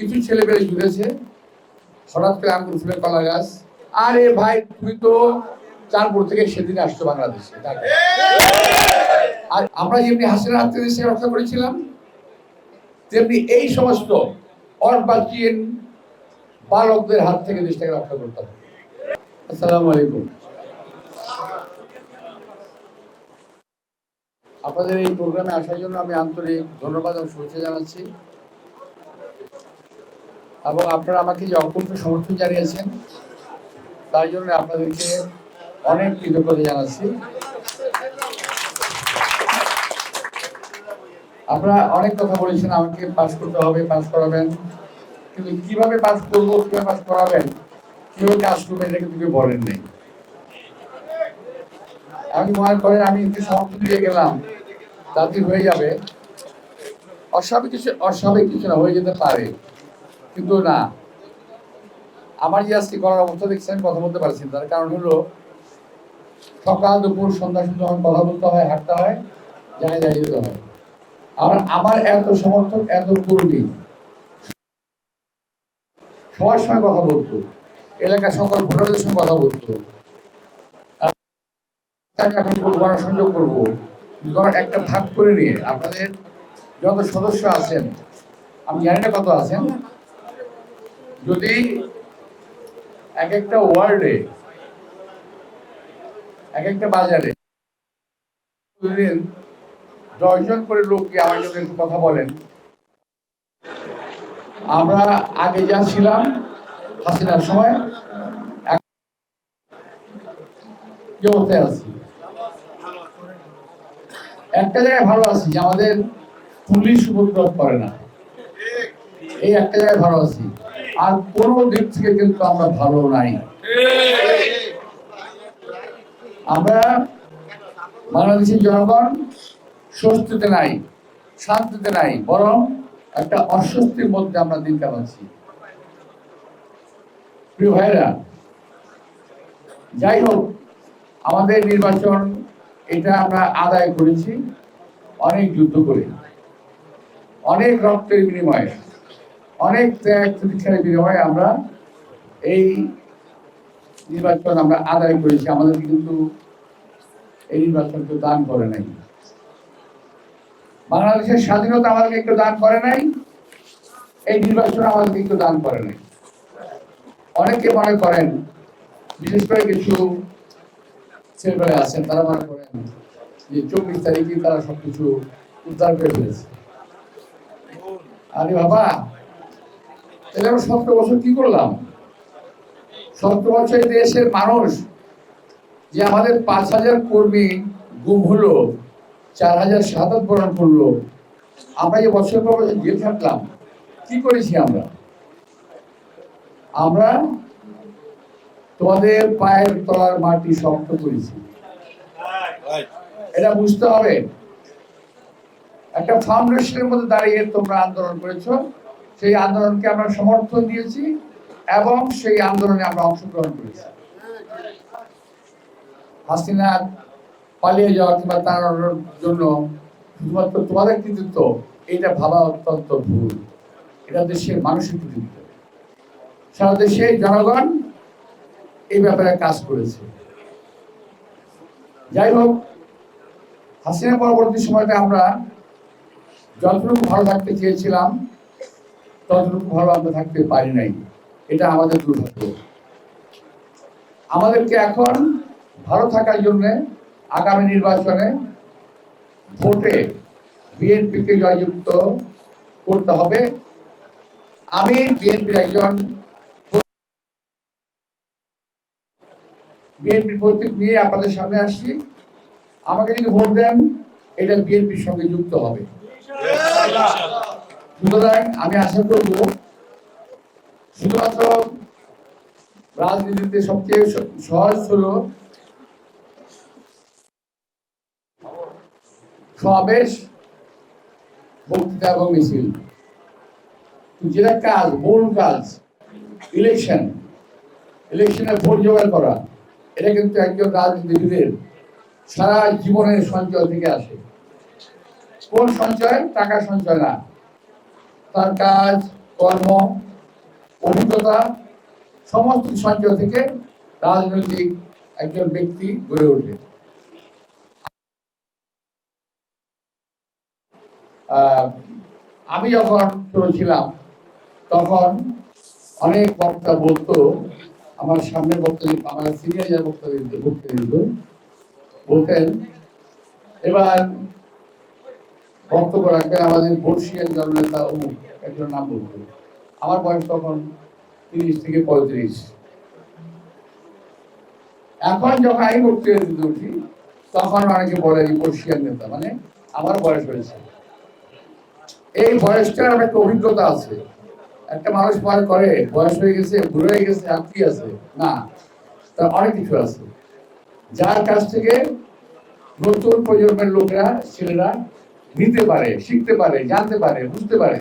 কিছু ছেলে পেলে জুড়েছে হঠাৎ করে আঙ্গুর ফুলের কলা গাছ। আরে ভাই তুই তো চাঁদপুর থেকে সেদিন আসছো বাংলাদেশে আর আমরা যেমনি হাসিনা দেশকে রক্ষা করেছিলাম, তেমনি এই সমস্ত অর্বাচীন বালকদের হাত থেকে দেশটাকে রক্ষা করতে হবে আসসালামু আলাইকুম। আপনাদের এই প্রোগ্রামে আসার জন্য আমি আন্তরিক ধন্যবাদ এবং শুভেচ্ছা জানাচ্ছি। এবং আপনারা আমাকে যে অকুণ্ঠ সমর্থন জানিয়েছেন তার জন্য আপনাদেরকে অনেক কৃতজ্ঞতা জানাচ্ছি। আপনারা অনেক কথা বলেছেন, আমাকে পাস করতে হবে, পাস করাবেন। কিন্তু কীভাবে পাস করব, কীভাবে পাস করাবেন, কীভাবে কাজ করবেন এটা কিন্তু কেউ বলেন নেই। আমি মনে করেন, আমি একটু সমর্থন দিয়ে গেলাম, তাতে হয়ে যাবে। অস্বাভাবিক কিছু অস্বাভাবিক কিছু না, হয়ে যেতে পারে। কিন্তু না, আমার যে আজকে করার অবস্থা দেখছেন কথা বলতে পারছেন তার কারণ হলো, সকাল, দুপুর, সন্ধ্যা সুন্দর যখন কথা বলতে হয়, হাঁটতে হয় জায়গায় দাঁড়িয়ে যেতে হয়। আর আমার এত সমর্থক, এত কর্মী, সবার সঙ্গে কথা বলতো। এলাকার সকল ভোটারদের সঙ্গে কথা বলতো। এখন গণসংযোগ করব। গণ- একটা ভাগ করে নিয়ে আপনাদের যত সদস্য আছেন, আমি জানি না কত আছেন যদি এক একটা ওয়ার্ডে, এক একটা বাজারে দশজন করে লোক লোককে আমার জন্য একটু কথা বলেন। আমরা আগে যা ছিলাম, হাসিনার সময় কি অবস্থায় আছি? একটা জায়গায় ভালো আছি যে আমাদের পুলিশ উপদ্রব করে না। এই একটা জায়গায় ভালো আছি। আর কোনো দিক থেকে কিন্তু আমরা ভালো নাই। আমরা বাংলাদেশের জনগণ স্বস্তিতে নাই, শান্তিতে নাই, বরং একটা অস্বস্তির মধ্যে আমরা দিন কাটাচ্ছি প্রিয় ভাইরা যাই হোক, আমাদের নির্বাচন এটা আমরা আদায় করেছি, অনেক যুদ্ধ করে, অনেক রক্তের বিনিময়ে। অনেক ত্যাগ প্রতীক্ষার বিনিময়ে আমরা এই নির্বাচন আমরা আদায় করেছি। আমাদের কিন্তু এই নির্বাচন কেউ দান করে নাই। বাংলাদেশের স্বাধীনতা আমাদেরকে কেউ দান করে নাই, এই নির্বাচন আমাদেরকে কেউ দান করে নাই। অনেকে মনে করেন, বিশেষ করে কিছু ছেলেমেয়ে আছেন, তারা মনে করেন যে চব্বিশ তারিখে তারা সবকিছু উদ্ধার করে ফেলেছে। আরে বাবা তাহলে আমরা সতেরো বছর কি করলাম? সতেরো বছর দেশের মানুষ যে আমাদের পাঁচ হাজার কর্মী গুম হলো, চার হাজার সাতাত বরণ করল, আমরা যে বছর পর বছর জেল থাকলাম কি করেছি আমরা? আমরা তোমাদের পায়ের তলার মাটি শক্ত করেছি। এটা বুঝতে হবে। একটা ফাউন্ডেশনের মধ্যে দাঁড়িয়ে তোমরা আন্দোলন করেছ। সেই আন্দোলনকে আমরা সমর্থন দিয়েছি এবং সেই আন্দোলনে আমরা অংশগ্রহণ করেছি। হাসিনা পালিয়ে যাওয়া কিংবা তাড়ানোর জন্য শুধুমাত্র তোমাদের কৃতিত্ব এটা ভাবা অত্যন্ত ভুল। এটা দেশের মানুষের কৃতিত্ব। সারা দেশে জনগণ এই ব্যাপারে কাজ করেছে। যাই হোক, হাসিনা পরবর্তী সময়টা আমরা যতটুকু ভালো থাকতে চেয়েছিলাম। ততটুকু ভালো আমরা থাকতে পারি নাই। এটা আমাদের দুর্ভাগ্য। আমাদেরকে এখন ভালো থাকার জন্য আগামী নির্বাচনে ভোটে বিএনপিকে জয়যুক্ত করতে হবে। আমি বিএনপির একজন বিএনপির প্রতীক নিয়ে আপনাদের সামনে আসছি। আমাকে যদি ভোট দেন, এটা বিএনপির সঙ্গে যুক্ত হবে। সুতরাং আমি আশা করব শুধুমাত্র রাজনীতিতে সবচেয়ে সহজ হলো সমাবেশ, বক্তৃতা এবং মিছিল। যেটা কাজ, মূল কাজ ইলেকশন ইলেকশনে ভোট জোগাড় করা, এটা কিন্তু একজন রাজনীতিবিদের সারা জীবনের সঞ্চয় থেকে আসে। কোন সঞ্চয়? টাকা সঞ্চয় না। তার কাজ, কর্ম অভিজ্ঞতা সমস্ত সঞ্চয় থেকে রাজনৈতিক একজন ব্যক্তি গড়ে ওঠে আমি যখন ছিলাম, তখন অনেক বক্তা বলতো, আমার সামনে বক্তা আমার সিনিয়র যারা বক্তা দিত দিত, বলতেন, এবার বক্তব্য আমাদের বর্ষিয়ান জননেতা অমুক একজন নাম বলতো আমার বয়স তখন তিরিশ থেকে পঁয়ত্রিশ। এখন যখন আমি উঠি, তখন অনেকে বলে বর্ষিয়ান নেতা মানে আমার বয়স হয়েছে। এই বয়সটার একটা অভিজ্ঞতা আছে। একটা মানুষ মনে করে, বয়স হয়ে গেছে বুড়ো গেছে, আর কি আছে? না, তার অনেক কিছু আছে। যার কাছ থেকে নতুন প্রজন্মের লোকেরা, ছেলেরা নিতে পারে, শিখতে পারে, জানতে পারে, বুঝতে পারে।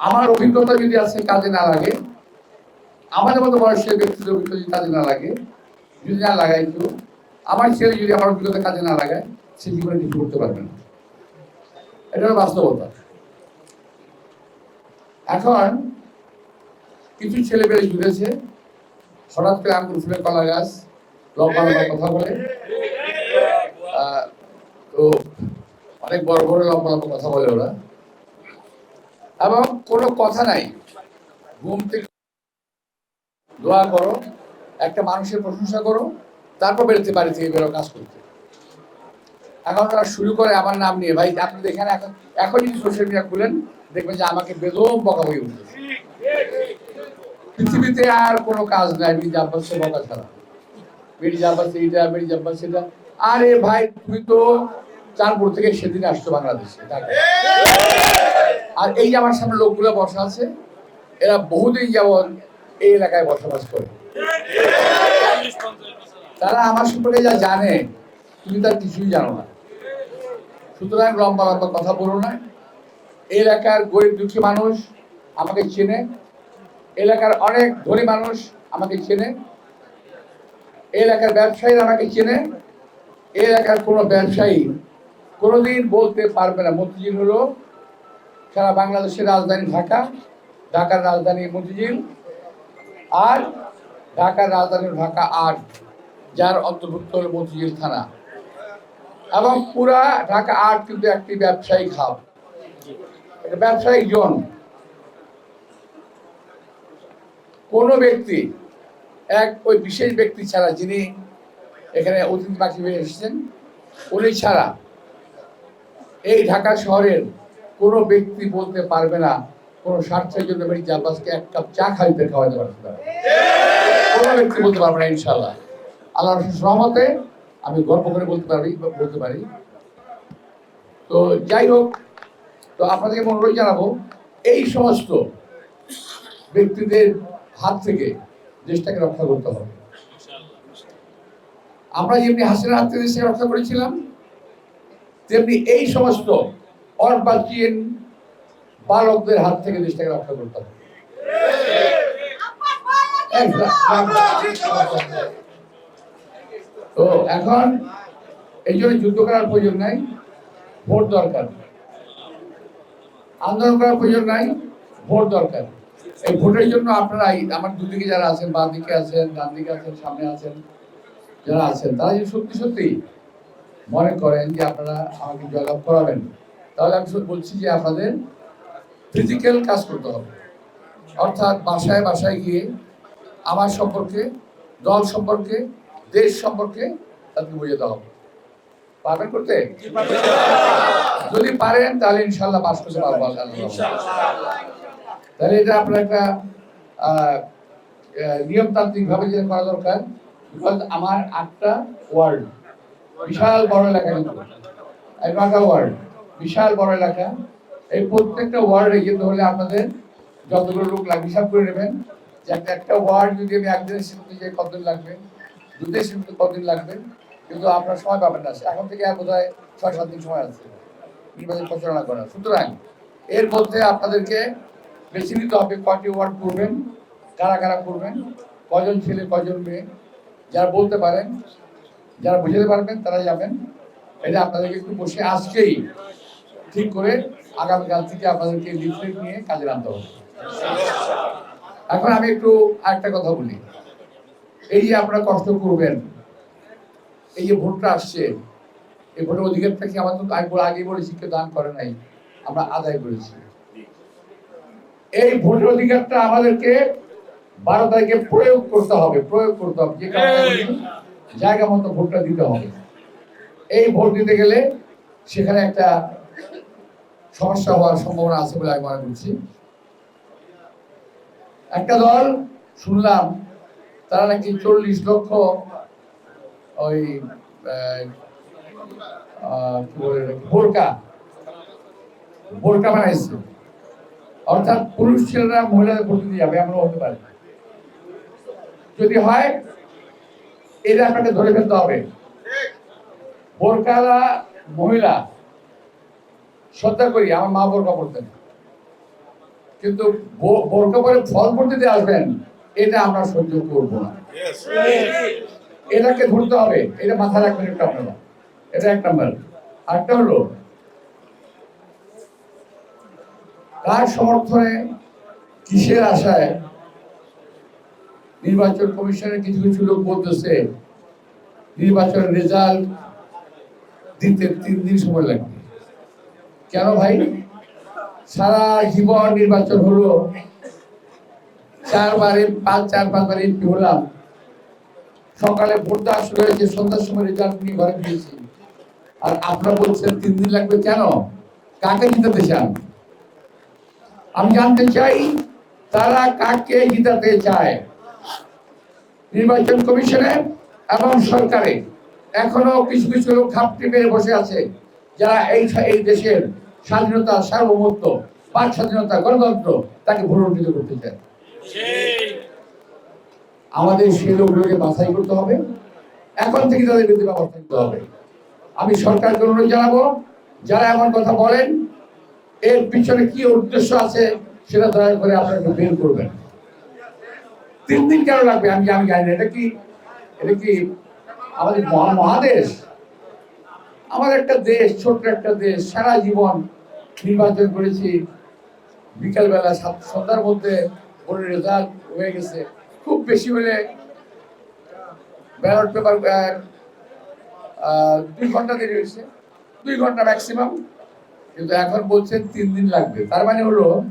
আমার অভিজ্ঞতা যদি আছে কাজে না লাগে, আমাদের মতো বয়সের ব্যক্তিদের অভিজ্ঞতা যদি কাজে না লাগে, যদি না লাগাই তো আমার ছেলে যদি আমার অভিজ্ঞতা কাজে না লাগায়, সে জীবনে কিছু করতে পারবে না। এটা হলো বাস্তবতা। এখন কিছু ছেলে পেলে জুড়েছে, হঠাৎ করে আঙ্গুর ফুলের কলা গাছ, লম্বা লম্বা কথা বলে। তো অনেক বড় বড় লম্বা লম্বা কথা বলে ওরা। এবং কোনো কথা নাই। ঘুম থেকে দোয়া করো, একটা মানুষের প্রশংসা করো, তারপর বেরোতে থেকে বেরো, কাজ করতে। এখন ওরা শুরু করে আমার নাম নিয়ে। ভাই, আপনি দেখেন এখন এখন যদি সোশ্যাল মিডিয়া খুলেন, দেখবেন যে আমাকে বেদম বকা হয়ে উঠছে পৃথিবীতে আর কোনো কাজ নাই মির্জা আব্বাসের বকা ছাড়া। মির্জা আব্বাস এইটা মির্জা আব্বাস সেটা। আরে ভাই তুই তো চাঁদপুর থেকে সেদিন আসছো বাংলাদেশে। আর এই যে আমার সামনে লোকগুলো বসা আছে, এরা বহুদিন যেমন এই এলাকায় বসবাস করে। তারা আমার সম্পর্কে যা জানে, তুমি তার কিছুই জানো না। সুতরাং লম্বা লম্বা কথা বলো না। এলাকার গরিব দুঃখী মানুষ আমাকে চেনে। এলাকার অনেক ধনী মানুষ আমাকে চেনে। এলাকার ব্যবসায়ীরা আমাকে চেনে। এলাকার কোনো ব্যবসায়ী কোনোদিন বলতে পারবে না। মতিঝিল হলো সারা বাংলাদেশের রাজধানী ঢাকা, ঢাকার রাজধানী মতিঝিল, আর ঢাকার রাজধানী ঢাকা আট, যার অন্তর্ভুক্ত হলো মতিঝিল থানা। এবং পুরা ঢাকা আট কিন্তু একটি ব্যবসায়িক হাব। এটা ব্যবসায়িক জোন। কোন ব্যক্তি, এক ওই বিশেষ ব্যক্তি ছাড়া যিনি এখানে অতিথি পাখি হয়ে এসেছেন, উনি ছাড়া এই ঢাকা শহরের কোনো ব্যক্তি বলতে পারবে না, কোনো স্বার্থের জন্য মেরি জাব্বাসকে এক কাপ চা খাইতে খাওয়াতে পারবে না। কোনো ব্যক্তি বলতে পারবে না ইনশাল্লাহ আল্লাহ রহমতে আমি গর্ব করে বলতে পারি বলতে পারি। তো যাই হোক, তো আপনাদেরকে অনুরোধ জানাব, এই সমস্ত ব্যক্তিদের হাত থেকে দেশটাকে রক্ষা করতে হবে। আমরা যেমনি হাসিনার হাত থেকে দেশকে রক্ষা করেছিলাম তেমনি এই সমস্ত অর্বাচীন বালকদের হাত থেকে দেশটাকে রক্ষা করতে হবে। তো এখন এই জন্য যুদ্ধ করার প্রয়োজন নাই, ভোট দরকার। আন্দোলন করার প্রয়োজন নাই, ভোট দরকার। এই ভোটের জন্য আপনারা আমার দুদিকে যারা আছেন বাম দিকে আছেন ডান দিকে আছেন, সামনে আছেন, যারা আছেন, তারা যদি সত্যি সত্যি মনে করেন যে আপনারা আমাকে জয়লাভ করাবেন। তাহলে আমি শুধু বলছি যে আপনাদের ফিজিক্যাল কাজ করতে হবে। অর্থাৎ বাসায় বাসায় গিয়ে আমার সম্পর্কে দল সম্পর্কে দেশ সম্পর্কে তাদেরকে বোঝাতে হবে। পারবেন করতে? যদি পারেন তাহলে ইনশাল্লাহ পাস করতে পারব তাহলে এটা আপনার একটা আহ, আহ, নিয়মতান্ত্রিক ভাবে যেটা করা দরকার বিকজ আমার আটটা ওয়ার্ড। বিশাল বড় এলাকা কিন্তু। এগারোটা ওয়ার্ড বিশাল বড় এলাকা। এই প্রত্যেকটা ওয়ার্ডে যেতে হলে আপনাদের যতগুলো লোক লাগবে, হিসাব করে নেবেন। যে একটা একটা ওয়ার্ড যদি আমি একদিনের সীমিত যাই কতদিন লাগবে দুদিনের সীমিত কতদিন লাগবে, কিন্তু আপনার সময় পাবেন না। এখন থেকে বোধ হয় ছয়, সাত দিন সময় আছে। নির্বাচন প্রচারণা করার সুতরাং এর মধ্যে আপনাদেরকে বেছে নিতে হবে কয়টি ওয়ার্ড করবেন কারা কারা করবেন কজন ছেলে, কজন মেয়ে, যারা বলতে পারেন যারা বুঝতে পারবেন তারা যাবেন। এটা আপনাদেরকে একটু বসে আজকেই ঠিক করে আগামীকাল থেকে আপনাদেরকে লিফলেট নিয়ে কাজে নামতে হবে। এখন আমি একটু আরেকটা কথা বলি। এই যে আপনারা কষ্ট করবেন, এই যে ভোটটা আসছে, এই ভোটের অধিকারটা কি আমাদের আমি বলে- আগেই বলেছি, কেউ দান করে নাই, আমরা আদায় করেছি। এই ভোটের অধিকারটা আমাদেরকে বারো তারিখে প্রয়োগ করতে হবে, প্রয়োগ করতে হবে। যে কারণে জায়গা মতো ভোটটা দিতে হবে। এই ভোট দিতে গেলে সেখানে একটা সমস্যা হওয়ার সম্ভাবনা আছে বলে আমি মনে করছি। একটা দল শুনলাম তারা নাকি চল্লিশ লক্ষ ওই আহ, আহ, কি বলে এটাকে? বোরকা বোরকা বানাইছে। অর্থাৎ পুরুষ ছেলেরা মহিলাদের ভোট দিতে যাবে এমন হতে পারে। যদি হয় এটা আপনাকে ধরে ফেলতে হবে। বোরকালা মহিলা শ্রদ্ধা করি আমার মা বোরকা পড়তেন কিন্তু বোরকা পরে ফল পড়তে আসবেন এটা আমরা সহ্য করব না। এটাকে ধরতে হবে এটা মাথায় রাখবেন একটা আপনারা। এটা এক নাম্বার। আরেকটা হলো কার সমর্থনে কিসের আশায় নির্বাচন কমিশনের কিছু কিছু লোক বলতেছে, নির্বাচনের রেজাল্ট দিতে তিন দিন সময় লাগবে। কেন ভাই? সারা জীবন নির্বাচন হলো, চারবারে পাঁচ, চার, পাঁচবার এমপি হলাম। সকালে ভোট দেওয়া শুরু হয়েছে, সন্ধ্যার সময় রেজাল্ট নিয়ে ঘরে ফিরেছি। আর আপনারা বলছেন তিন দিন লাগবে কেন? কাকে জিতাতে চান? আমি জানতে চাই, তারা কাকে জিতাতে চায়? নির্বাচন কমিশনে এবং সরকারে এখনও কিছু কিছু লোক ঘাপটি মেরে বসে আছে, যারা এই এই দেশের স্বাধীনতা সার্বভৌমত্ব বাক স্বাধীনতা গণতন্ত্র তাকে ভুলণ্ঠিত করতে চায়। আমাদের সেই লোকগুলোকে বাছাই করতে হবে, এখন থেকে তাদের বিরুদ্ধে ব্যবস্থা নিতে হবে। আমি সরকারকে অনুরোধ জানাব, যারা এমন কথা বলেন, এর পিছনে কি উদ্দেশ্য আছে সেটা দয়া করে আপনারা বের করবেন। তিন দিন কেন লাগবে? আমি আমি জানি না। এটা কি এটা কি আমাদের মহা- মহাদেশ? আমাদের একটা দেশ, ছোট্ট একটা দেশ, সারা জীবন নির্বাচন করেছি। বিকালবেলা সাত সন্ধ্যার মধ্যে ভোটের রেজাল্ট হয়ে গেছে। খুব বেশি হলে ব্যালট পেপার দুই ঘণ্টা দেরি হয়েছে। দুই ঘণ্টা ম্যাক্সিমাম কিন্তু এখন বলছেন তিন দিন লাগবে। তার মানে হলো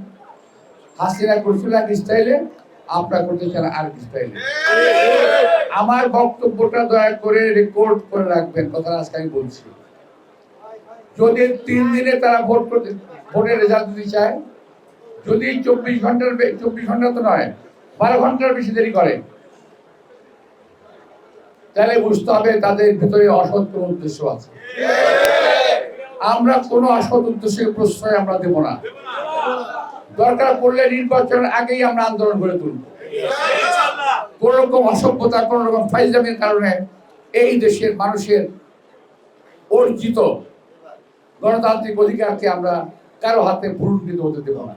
হাসিনা করছিল এক স্টাইলে আপনারা করতে চান এক স্টাইলে আমার বক্তব্যটা দয়া করে রেকর্ড করে রাখবেন কথা আজকে আমি বলছি। যদি তিন দিনে তারা ভোট করতে, ভোটের রেজাল্ট দিতে চায়, যদি চব্বিশ ঘণ্টার চব্বিশ ঘণ্টা তো নয়, বারো ঘণ্টার বেশি দেরি করে, তাহলে বুঝতে হবে তাদের ভিতরে অসৎ কোনো উদ্দেশ্য আছে। আমরা কোনো অসৎ উদ্দেশ্যে প্রশ্রয় আমরা দেব না। দরকার পড়লে নির্বাচনের আগেই আমরা আন্দোলন করে তুলব। কোন রকম অসভ্যতা, কোন রকম ফাইজামের কারণে এই দেশের মানুষের অর্জিত গণতান্ত্রিক অধিকারকে আমরা কারও হাতে ভুলুণ্ঠিত হতে দেব না।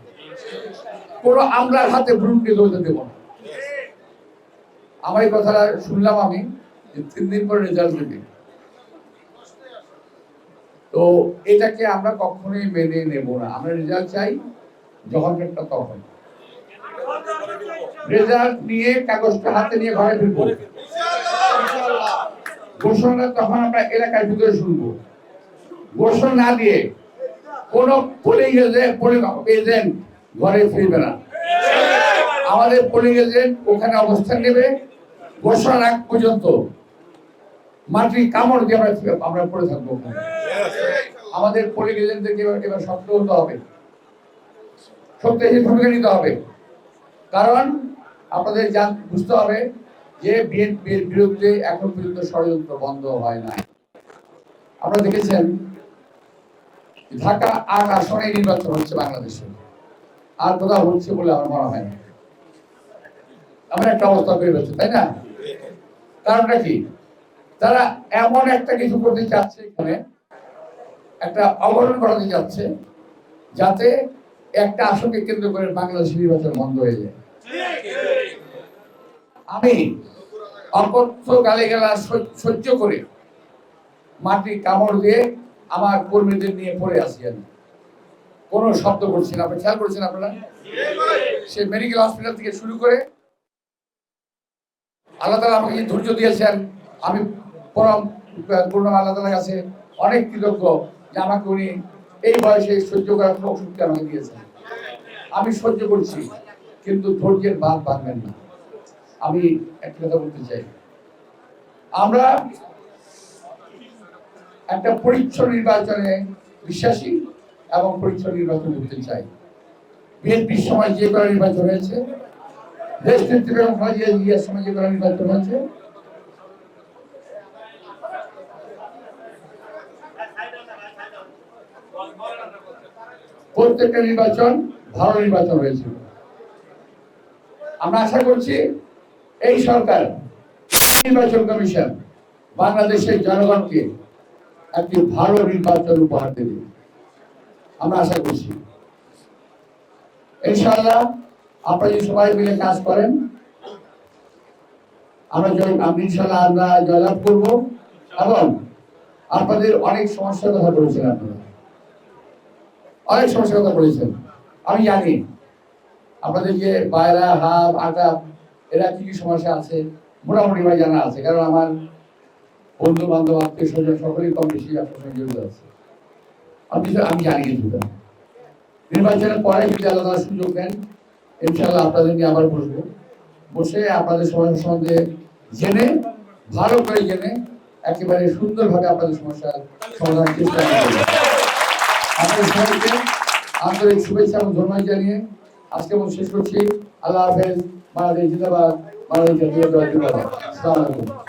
কোন আমলার হাতে ভুলুণ্ঠিত হতে দেব না। আমার এই কথাটা শুনলাম আমি যে তিন দিন পরে রেজাল্ট দেবে। তো এটাকে আমরা কখনোই মেনে নেব না। আমরা রেজাল্ট চাই একটা তখন রেজাল্ট নিয়ে কাগজটা হাতে নিয়ে ঘরে ঘোষণা তখন আমরা এলাকার ভিতরে শুনব। ঘোষণা না দিয়ে কোন পোলিং এজেন্ট ঘরে ফিরবে না। আমাদের পোলিং এজেন্ট ওখানে অবস্থান নেবে। ঘোষণার আগ পর্যন্ত। মাটি কামড় দিয়ে আমরা আমরা পড়ে থাকব আমাদের পোলিং এজেন্টদেরকে এবার শক্ত হতে হবে। শক্তিশালী ভূমিকা নিতে হবে। কারণ আপনাদের যা বুঝতে হবে যে বিএনপির বিরুদ্ধে এখন পর্যন্ত ষড়যন্ত্র বন্ধ হয় না আপনারা দেখেছেন ঢাকা আট আসনে নির্বাচন হচ্ছে বাংলাদেশে। আর কোথাও হচ্ছে বলে আমার মনে হয় না। এমন একটা অবস্থা তৈরি হচ্ছে, তাই না? কারণটা কি? তারা এমন একটা কিছু করতে চাচ্ছে এখানে, একটা অবরণ করাতে চাচ্ছে, যাতে একটা আসনকে কেন্দ্র করে বাংলাদেশ নির্বাচন বন্ধ হয়ে যায়। আমি অকথ্য গালে গেলা সহ্য করে মাটি কামড় দিয়ে আমার কর্মীদের নিয়ে পড়ে আসি আমি। কোনো শব্দ করছি না। আপনি খেয়াল করেছেন আপনারা? সে মেডিকেল হসপিটাল থেকে শুরু করে আল্লাহ তালা আমাকে ধৈর্য দিয়েছেন, আমি পরম, পূর্ণ আল্লাহ তালার কাছে অনেক কৃতজ্ঞ যে আমাকে উনি এই বয়সে সহ্য করার শক্তি আমাকে দিয়েছেন। আমি সহ্য করছি, কিন্তু ধৈর্যের বাদ ভাঙবেন না। আমি একটা কথা বলতে চাই। আমরা একটা পরিচ্ছন্ন নির্বাচনে বিশ্বাসী এবং পরিচ্ছন্ন নির্বাচন করতে চাই। বিএনপির সময় যে করা নির্বাচন হয়েছে দেশ নেত্রী সময় যে করা নির্বাচন হয়েছে। প্রত্যেকটা নির্বাচন ভালো নির্বাচন হয়েছিল। আমরা আশা করছি এই সরকার, নির্বাচন কমিশন বাংলাদেশের জনগণকে একটি ভালো নির্বাচন উপহার দেবে। আমরা আশা করছি। ইনশাআল্লাহ আপনারা যদি সবাই মিলে কাজ করেন, আমরা আমি ইনশাআল্লাহ আমরা জয়লাভ করব এবং আপনাদের অনেক সমস্যার কথা বলেছেন আপনারা। অনেক সমস্যার কথা বলেছেন। আমি জানি। আপনাদের যে পায়রা হাব আটা এরা কি কি সমস্যা আছে? মোটামুটি ভাই জানা আছে, কারণ আমার বন্ধু বান্ধব আত্মীয় স্বজন সকলেই কম বেশি আপনার সঙ্গে জড়িত আছে। আমি আমি জানি কিছুটা নির্বাচনের পরে যদি আলাদা সুযোগ দেন, ইনশাআল্লাহ আপনাদেরকে আবার বসবো। বসে আপনাদের সমস্যা সম্বন্ধে জেনে, ভালো করে জেনে, একেবারে সুন্দরভাবে আপনাদের সমস্যার সমাধান চেষ্টা করব। আপনাদের সবাইকে আন্তরিক শুভেচ্ছা এবং ধন্যবাদ জানিয়ে আজকে মন শেষ করছি। আল্লাহ হাফেজ, বাংলাদেশ জিন্দাবাদ, বাংলাদেশ জাতীয় দল জিন্দাবাদ আলাইকুম।